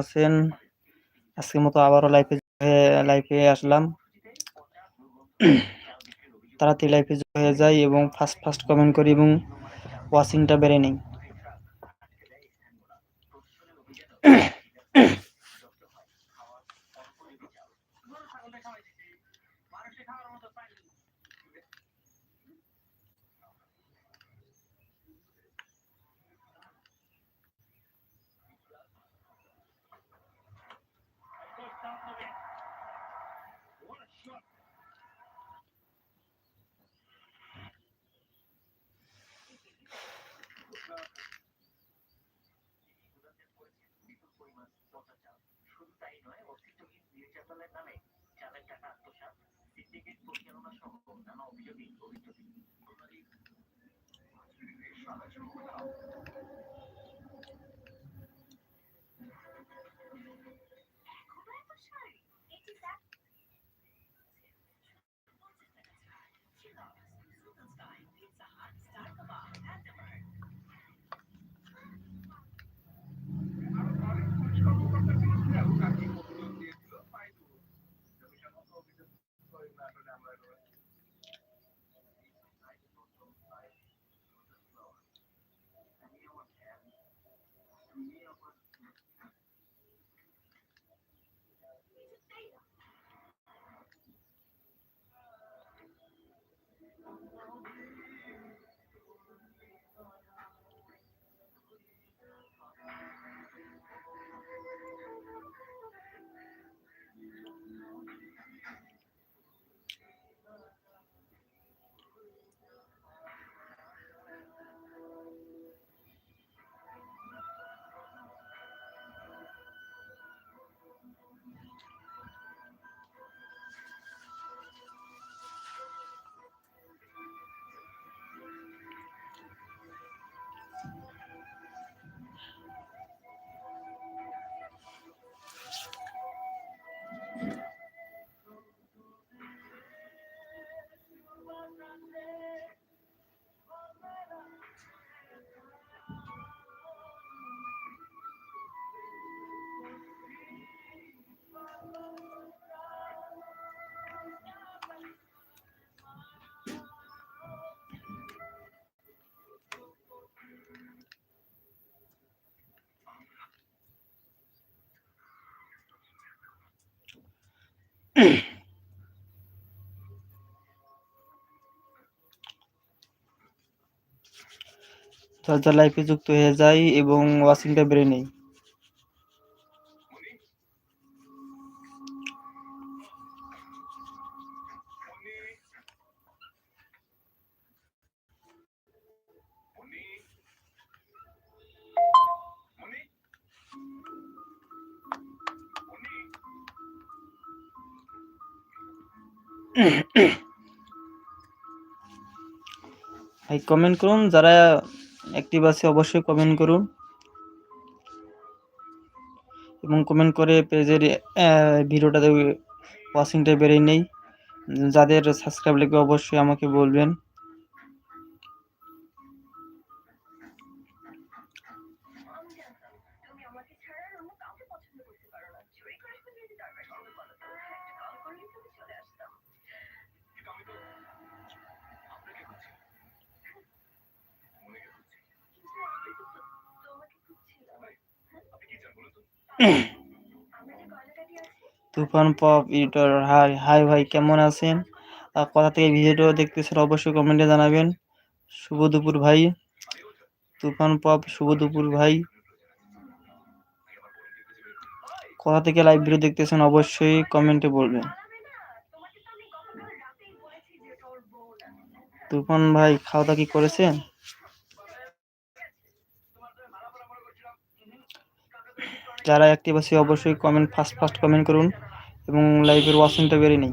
আছেন? আজকের মতো আবারও লাইফে লাইফে আসলাম। তাড়াতাড়ি লাইফে হয়ে যাই এবং ফার্স্ট ফার্স্ট কমেন্ট করি এবং ওয়াচিংটা বেড়ে নিই। হাসপাতালের নামে চাঁদের টাকা আত্মসাত সিন্ডিকেট পরিচালনা সহ নানা অভিযোগে অভিযোগ চার্জার লাইফে যুক্ত হয়ে যায় এবং ওয়াশিংটা বেড়ে নেই। কমেন্ট করুন, যারা অ্যাক্টিভ আছে অবশ্যই কমেন্ট করুন। এবং কমেন্ট করে পেজের ভিডিওটাতে ওয়াচিংটা বেড়েই নেই। যাদের সাবস্ক্রাইব লাগবে অবশ্যই আমাকে বলবেন। তুফান পপ ইউটার হাই হাই ভাই, কেমন আছেন? কোথা থেকে ভিডিওটা দেখতেছেন অবশ্যই কমেন্টে জানাবেন। শুভ দুপুর ভাই। তুফান পপ, শুভ দুপুর ভাই। কোথা থেকে লাইভ ভিডিও দেখতেছেন অবশ্যই কমেন্টে বলবেন। তুফান ভাই, খাওয়া দাওয়া কি করেছেন? যারা অ্যাক্টিভ আছে অবশ্যই কমেন্ট ফার্স্ট ফার্স্ট কমেন্ট করুন এবং লাইভের ওয়াচিংটা বেড়ে নেই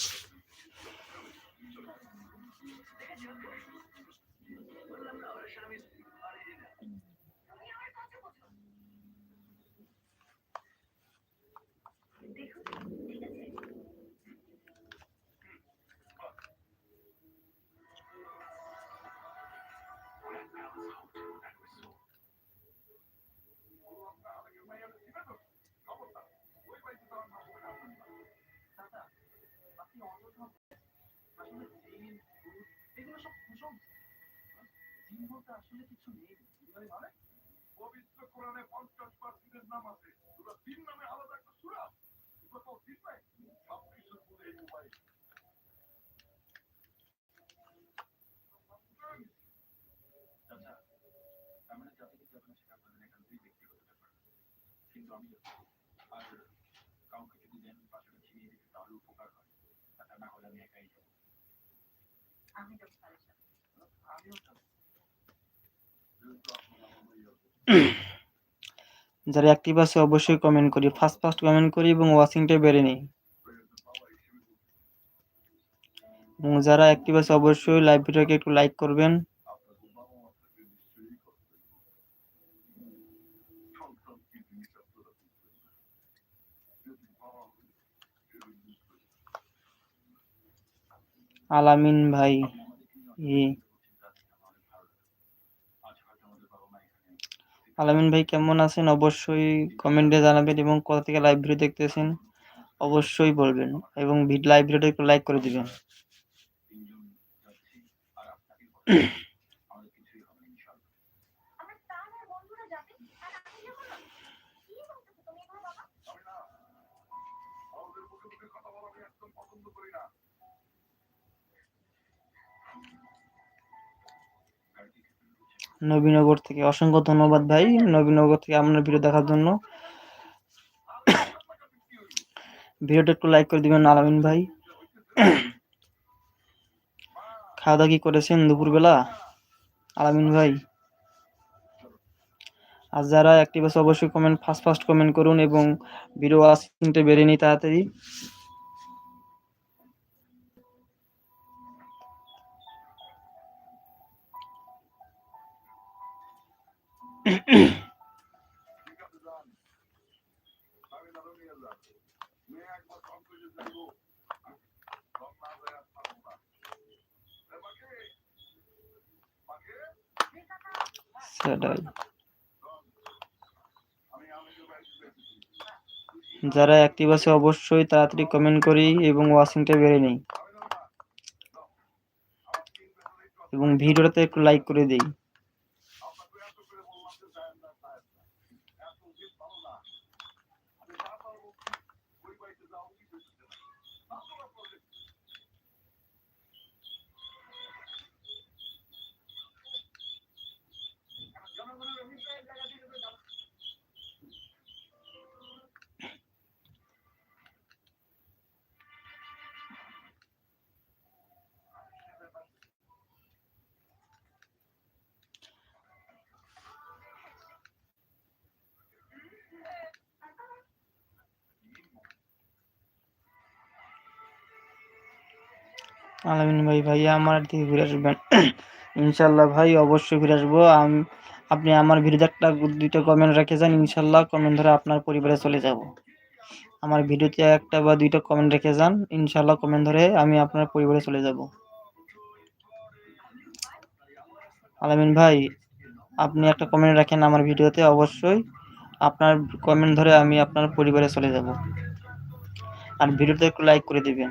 Thank you. আসলে কিছু নেই। মানে মানে? পবিত্র কোরআনে পঞ্চাশ পার্সেন্টের নাম আছে। দুটো তিন নামে আলাদা একটা সুরা? আচ্ছা, মানে কিন্তু আমি আর কাউকে যদি দেন পাশে ছিনিয়ে দিতে তাহলে উপকার হয়। তা না হলে আমি একাই যাব। আমি যাব আমিও যাব। যারা অ্যাক্টিভ আছে অবশ্যই কমেন্ট করি। ফার্স্ট ফার্স্ট কমেন্ট করি এবং ওয়াচিংটা বেড়ে নিই। এবং যারা অ্যাক্টিভ আছে অবশ্যই লাইভ ভিডিওকে একটু লাইক করবেন। আলামিন ভাই, ই আলামিন ভাই কেমন আছেন? অবশ্যই কমেন্টে জানাবেন এবং কোথা থেকে লাইভ ভিডিও দেখতেছেন অবশ্যই বলবেন এবং লাইভ ভিডিওটা একটু লাইক করে দিবেন। নবীনগর থেকে। অসংখ্য ধন্যবাদ ভাই নবীনগর থেকে আপনার ভিডিও দেখার জন্য। ভিডিওটা একটু লাইক করে দিবেন আলামিন ভাই। খাওয়া দাওয়া কি করেছেন দুপুরবেলা? আলামিন ভাই। আর যারা অ্যাক্টিভ আছে, অবশ্যই কমেন্ট ফার্স্ট ফার্স্ট কমেন্ট করুন এবং ভিডিও আসতে বেরিয়ে নিই তাড়াতাড়ি। যারা অ্যাক্টিভ আছে, অবশ্যই তাড়াতাড়ি কমেন্ট করি এবং ওয়াচিংটা বেড়ে নেই। এবং ভিডিওটাতে একটু লাইক করে দিই। আলামিন ভাই, ভাইয়া আমার দিকে ঘুরে আসবেন। ইনশাল্লাহ ভাই, অবশ্যই ঘুরে আসব। আপনি আমার ভিডিওতে একটা দুইটা কমেন্ট রেখে যান ইনশাল্লাহ কমেন্ট ধরে আপনার পরিবারে চলে যাব। আমার ভিডিওতে একটা বা দুইটা কমেন্ট রেখে যান ইনশাল্লাহ কমেন্ট ধরে আমি আপনার পরিবারে চলে যাব। আলামিন ভাই, আপনি একটা কমেন্ট রাখেন আমার ভিডিওতে, অবশ্যই আপনার কমেন্ট ধরে আমি আপনার পরিবারে চলে যাব। আর ভিডিওতে একটু লাইক করে দিবেন।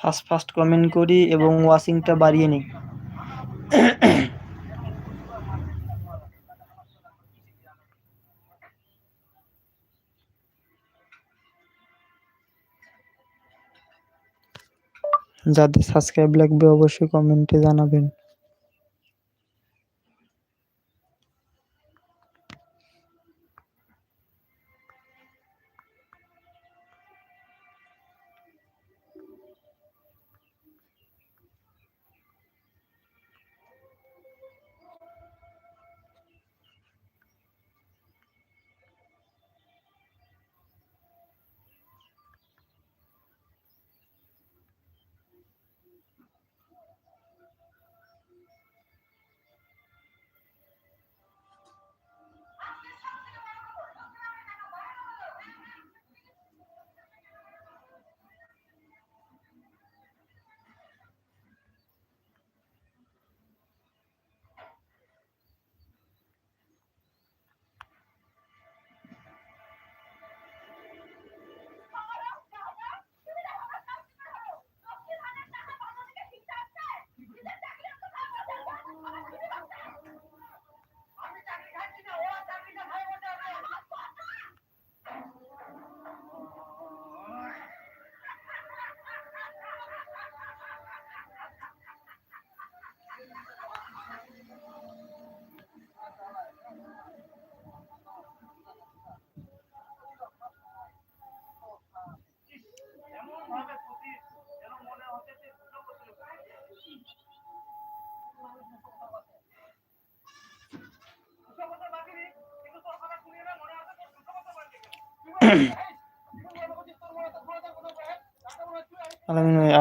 ফার্স্ট ফার্স্ট কমেন্ট করি এবং ওয়াচিংটা বাড়িয়ে নিই। যাদের সাবস্ক্রাইব লাগবে অবশ্যই কমেন্টে জানাবেন।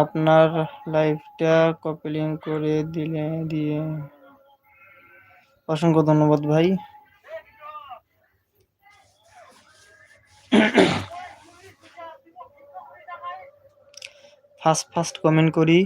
আপনার লাইভটা কপি লিঙ্ক করে দিলে দিয়ে অসংখ্য ধন্যবাদ ভাই। ফার্স্ট ফার্স্ট কমেন্ট করি।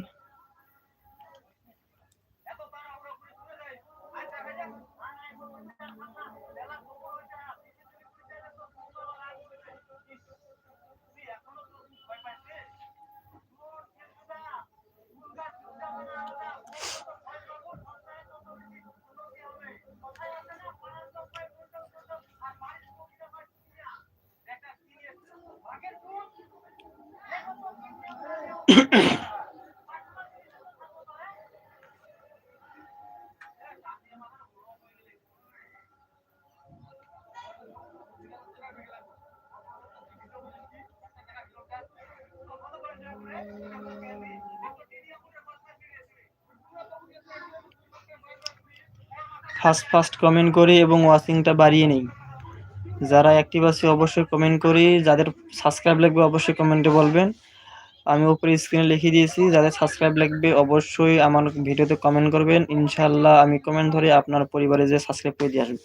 ফার্স্ট ফার্স্ট কমেন্ট করি এবং ওয়াচিংটা বাড়িয়ে নেই। যারা অ্যাক্টিভ আছে অবশ্যই কমেন্ট করি, যাদের সাবস্ক্রাইব লাগবে অবশ্যই কমেন্টে বলবেন। আমি ওপরে স্ক্রিনে লিখে দিয়েছি, যাদের সাবস্ক্রাইব লাগবে অবশ্যই আমার ভিডিওতে কমেন্ট করবেন। ইনশাল্লাহ আমি কমেন্ট ধরে আপনার পরিবারে যে সাবস্ক্রাইব করে দিয়ে আসব।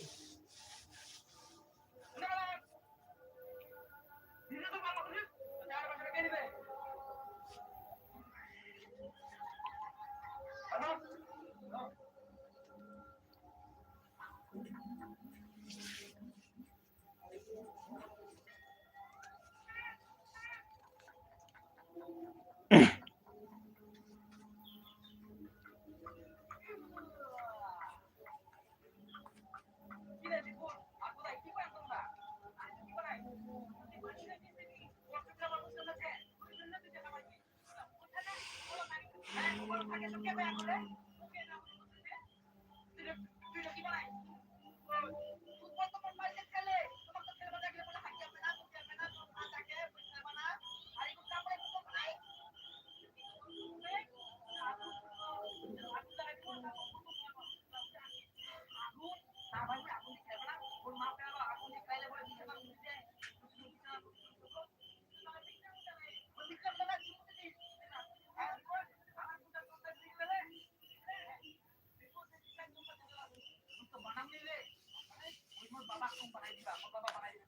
Thank you. Magbaba ko pa kayo, di ba? Magbaba pa kayo.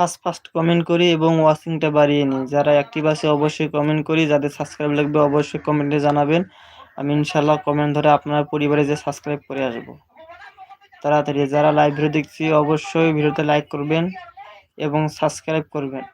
First first comment করি এবং ওয়াচিংটা বাড়িয়ে নিই। যারা অ্যাক্টিভ আছে অবশ্যই কমেন্ট করি, যাদের সাবস্ক্রাইব লাগবে অবশ্যই কমেন্টে জানাবেন। আমি ইনশাল্লাহ কমেন্ট ধরে আপনার পরিবারে যে সাবস্ক্রাইব করে আসব। তাড়াতাড়ি, যারা লাইভ ভিডিও দেখছি অবশ্যই ভিডিওতে লাইক করবেন এবং সাবস্ক্রাইব করবেন।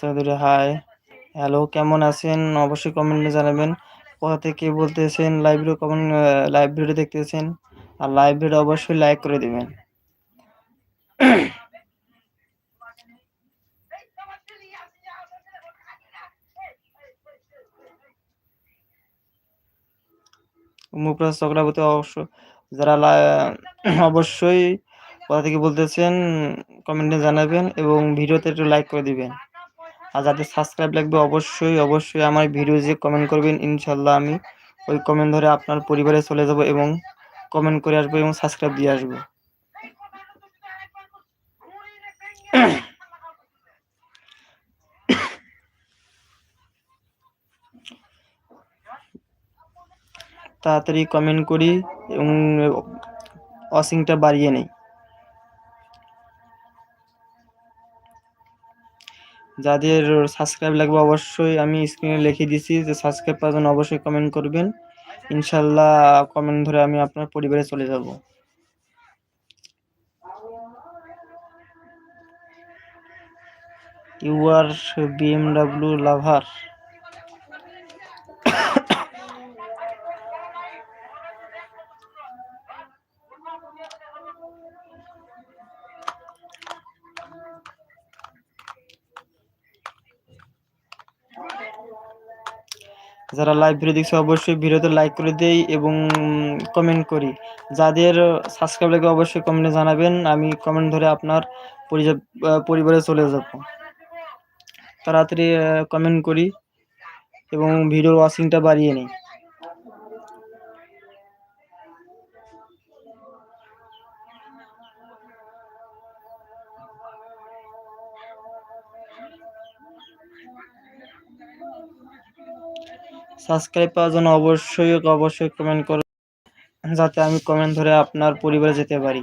চৌধুরী হাই হ্যালো কেমন আছেন? অবশ্যই কমেন্টে জানাবেন। কোথা থেকে বলতেছেন? ভিডিও কমেন্ট লাইভ ভিডিও দেখতেছেন? আর লাইভ ভিডিও অবশ্যই লাইক করে দিবেন। মুপ্রাস চক্রবর্তী অবশ্য যারা অবশ্যই কোথা থেকে বলতেছেন, কমেন্টে জানাবেন এবং ভিডিওতে একটু লাইক করে দিবেন। আর যাদের সাবস্ক্রাইব লাগবে অবশ্যই অবশ্যই আমার ভিডিও যে কমেন্ট করবেন, ইনশাল্লাহ আমি ওই কমেন্ট ধরে আপনার পরিবারে চলে যাব এবং কমেন্ট করে আসব এবং সাবস্ক্রাইব দিয়ে আসব। তাড়াতাড়ি কমেন্ট করি। এবং অসিংটা বাড়িয়ে নেই। যাদের সাবস্ক্রাইব লাগবে অবশ্যই আমি স্ক্রিনে লিখে দিছি, যে সাবস্ক্রাইব জন্য অবশ্যই কমেন্ট করবেন। ইনশাল্লাহ কমেন্ট ধরে আমি আপনার পরিবারে চলে যাব। ইউ আর বিএমডাব্লিউ লাভার যারা লাইভ ভিডিও দেখছে, অবশ্যই ভিডিওতে লাইক করে দেই এবং কমেন্ট করি। যাদের সাবস্ক্রাইব লাগে, অবশ্যই কমেন্টে জানাবেন। আমি কমেন্ট ধরে আপনার পরিবারে চলে যাব। তাড়াতাড়ি কমেন্ট করি এবং ভিডিওর ওয়াচিংটা বাড়িয়ে নিই। সাবস্ক্রাইব পাওয়ার জন্য অবশ্যই অবশ্যই কমেন্ট করুন যাতে আমি কমেন্ট ধরে আপনার পরিবারে যেতে পারি।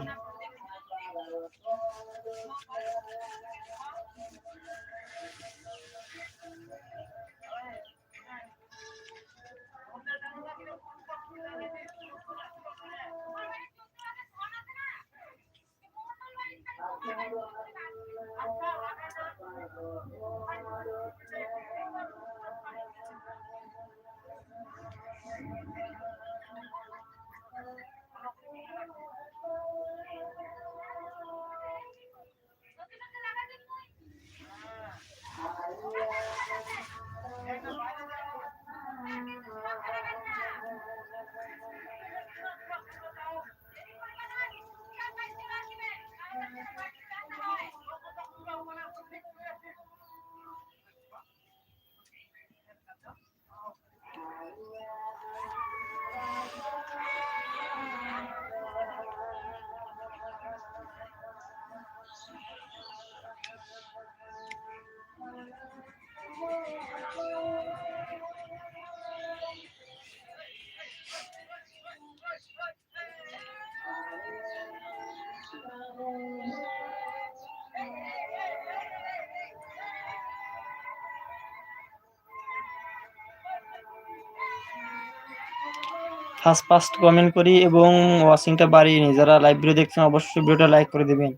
ফার্স্ট ফার্স্ট কমেন্ট করি এবং ওয়াচিংটা বাড়িয়ে নিই যারা লাইভ ভিডিও দেখছেন, অবশ্যই ভিডিওটা লাইক করে দিবেন।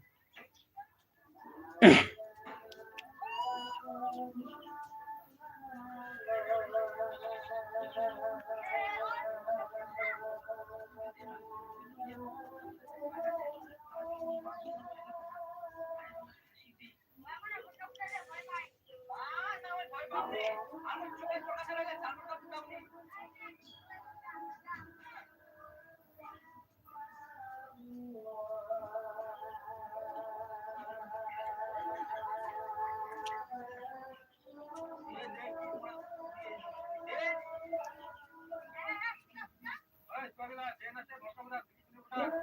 Thank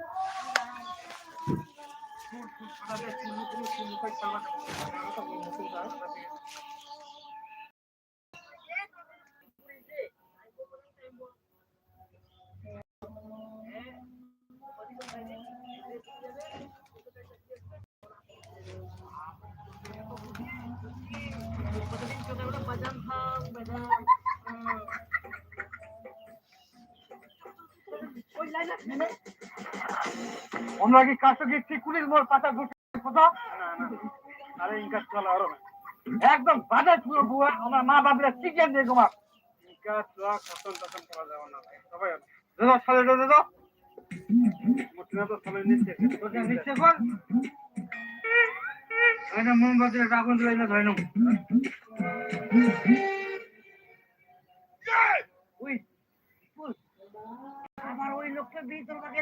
you. গেছি পুলিশ মোর পাতা ঘুরতে কথা আরে ইনকা চল আরও একদম বাজে পুরো বুয়া, আমার মা বাপরা চিকেন দিয়ে ঘুমা ইনকা চল কখন কখন করা যাবে না সবাই দাদা চলে দাদা। মুটিনা তো চলে নিচ্ছে। তোকে নিচ্ছে কর এটা মোমবাতি একটা আগুন দিলে না ধরে নাও। আমার ওই লোককে বিয়ে তোর কাকে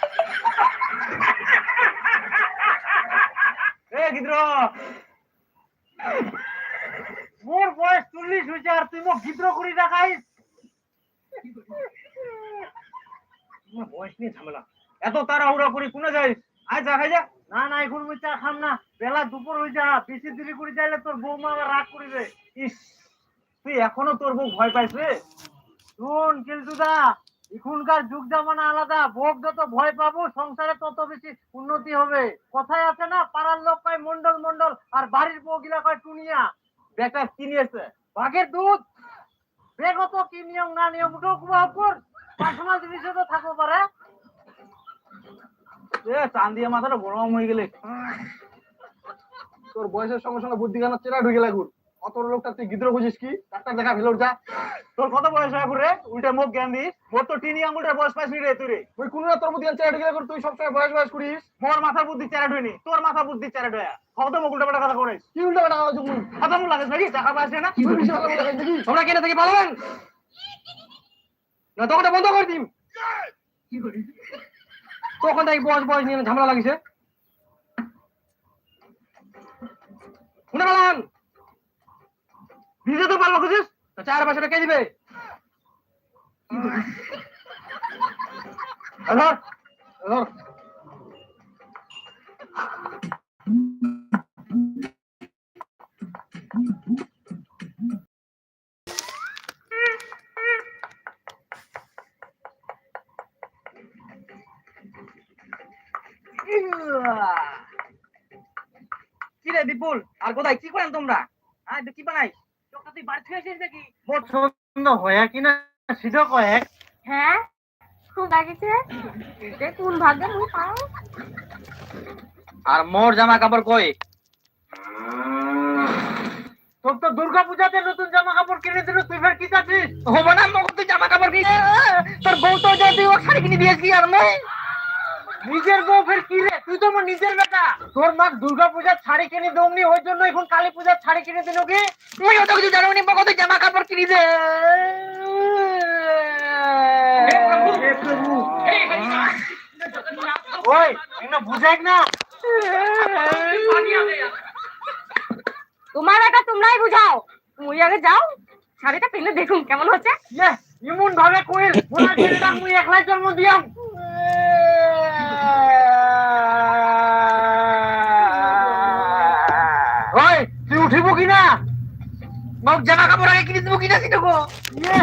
মোর বয়স চল্লিশ হয়েছে আর তুই মোক গিদ্র করি দেখাইস? বয়স নিয়ে ঝামেলা। এত তাড়াহুড়া করি কোনে যাইস? আয় যা যা। না না, এখন মুই চা খাম না। বেলা দুপুর হয়ে যা, বেশি দেরি করে যাইলে তোর বৌমা আবার রাগ করিবে। ইস, তুই এখনও তোর বউ ভয় পাইস রে? শুন, কেলটুদা। এখনকার যুগ জামানা আলাদা, ভোগ যত ভয় পাবো, সংসারে তত বেশি উন্নতি হবে। কথায় আছে না, পাড়ার লোক কয় মন্ডল মন্ডল আর বাড়ির বউ গিলা কয়, টুনিয়া বেটা কিনিয়েছে বাঘের দুধ? বেগত কি নিয়ম না নিয়ম? উঠো কুয়া উপর পার্সোনাল জিনিসে তো থাকব পারে। এ চান্দিয়া মাথাটা গরম হয়ে গেলে। তোর বয়সের সঙ্গে সঙ্গে বুদ্ধি গানা চেরা ঢুকে লাগুর অত লোকটা তুই গিদ্র বুঝিস কি? ডাক্তার দেখা ভেলোর যা তোর কত বয়স হয় রে উল্টা মুখ জ্ঞান দিস। মোর তো টিনি বয়স পাইস রে তুই রে। তুই কোন তোর বুদ্ধি লাগুর তুই সবসময় বয়স বয়স করিস। মোর মাথার বুদ্ধি ঢুইনি তোর মাথা বুদ্ধি ঢুয়া কত মুখ উল্টা পাল্টা কথা করিস কি উল্টা বেটা কথা মুই কথা মুখ লাগে নাকি? টাকা পাইছে না? তুই বেশি কথা দেখি তোমরা কেটে থেকে পালাবেন? না দোকানটা বন্ধ করে দিম। তখন থেকে বয়স বয়স নিয়ে ঝামেলা লাগিছে। শুনে পেলাম ভিজে তো পারব খুঁজিস? তো চার পাঁচশো কে দিবে? ধর, ধর। কি রে বিপুল? আর কোথায়? কি করেন তোমরা? হ্যাঁ কি বানাই? তুই বাড়ি থেকে এসেছিস নাকি? মোট হয়ে কিনা সিধা কয়েক হ্যাঁ? খুব লাগিছে। কোন ভাগ্যে মুই পাও? আর মোর জামা কাপড় কই? তোর তো দুর্গা পূজাতে নতুন জামা কাপড় কিনে দিল তুই ফের কি চাচ্ছিস? হব না মোক তুই জামা কাপড় কিনে তোর বউ তো যদি ও শাড়ি কিনে দিয়েছি আর মই। নিজের বউ ফের কি রে? তুই তো মোর নিজের বেটা। তোর মা দুর্গা পূজার শাড়ি কিনে দমনি ওই জন্য এখন কালী পূজার শাড়ি কিনে দিল কি? তুই অত কিছু জানো নি মগতে জামা কাপড় কিনে দে। ওই এনে বুঝাইক না। তোমার বেটা তোমরাই বুঝাও। মুই আগে যাও শাড়িটা পেলে দেখুন কেমন হচ্ছে। ইয়ে ইমন ভাবে কইল মোরা ছেলেটা মুই একলাই জন্ম দিয়াম। ওই তুই উঠিব কি মোক জামা কাপড় আগে কিনে দিব কিনা সিটো গো? ইয়ে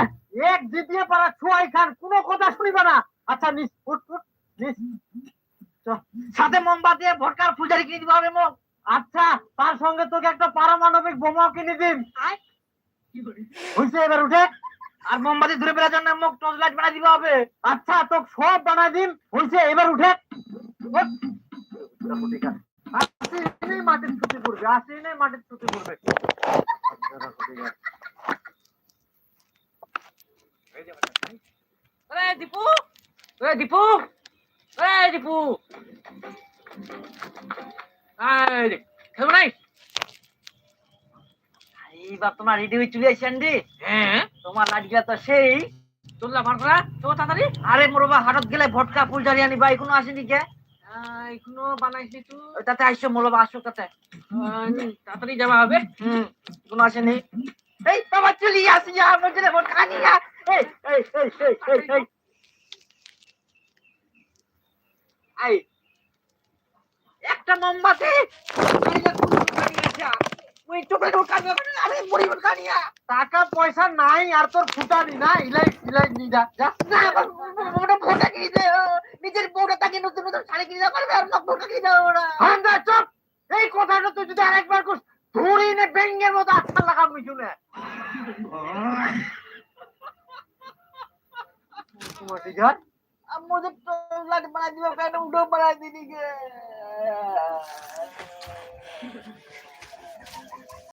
এক জিতিয়ে পারা ছুয়াই খান কোনো কথা শুনিবা না। আচ্ছা নিস উঠ উঠ নিস। সাথে মোমবাতি ভটকার ফুজারি কিনে দিবা হবে মোক। আচ্ছা তার সঙ্গে তোকে একটা পারমাণবিক বোমাও কিনে দিন হইছে এবার উঠে। আর মোমবাতি ধরে ফেলার জন্য মুখ টর্চ লাইট বানাই দিবা হবে আচ্ছা তোকে সব বানাই দিন হইছে এবার উঠে। মাটির আসেই মাটির ওরে দীপু দীপু দীপু নাই এইবার তোমার রেডি হয়ে চলে রে হ্যাঁ? তোমার লাটগুলা তো সেই। চললা তাড়াতাড়ি। আরে মোরবা হাটত গেলে ভটকা ফুল জারি আনিবা এখনও আসেনি কে? এখনও বানাইছি তাতে মোরবা আসো তাতে তাড়াতাড়ি যাওয়া হবে। হুম এখনও আসেনি। এই বাবা চলি আসি যা আমার জন্য ভটকা নিয়া এই এই এই এই এই এই। এই একটা মোমবাতি। ওই চোখে ঢোকানি আরে বুড়ি কানিয়া টাকা পয়সা নাই আর তোর ফুটানি না ইলাই ইলাই নি যা যা না ওটা ফোটা কিনে দে নিজের বউটা তাকে নতুন নতুন শাড়ি কিনে পারবে আর লোক ফোটা কিনে দেবে ওরা হান্দা চুপ এই কথাটা তুই যদি আরেকবার করিস ধরি নে বেঙ্গের মতো আচ্ছা লাগাম শুনে তোমার ঠিক আছে अब मुझे टॉयलेट बना दिया मैंने उठो बना दी के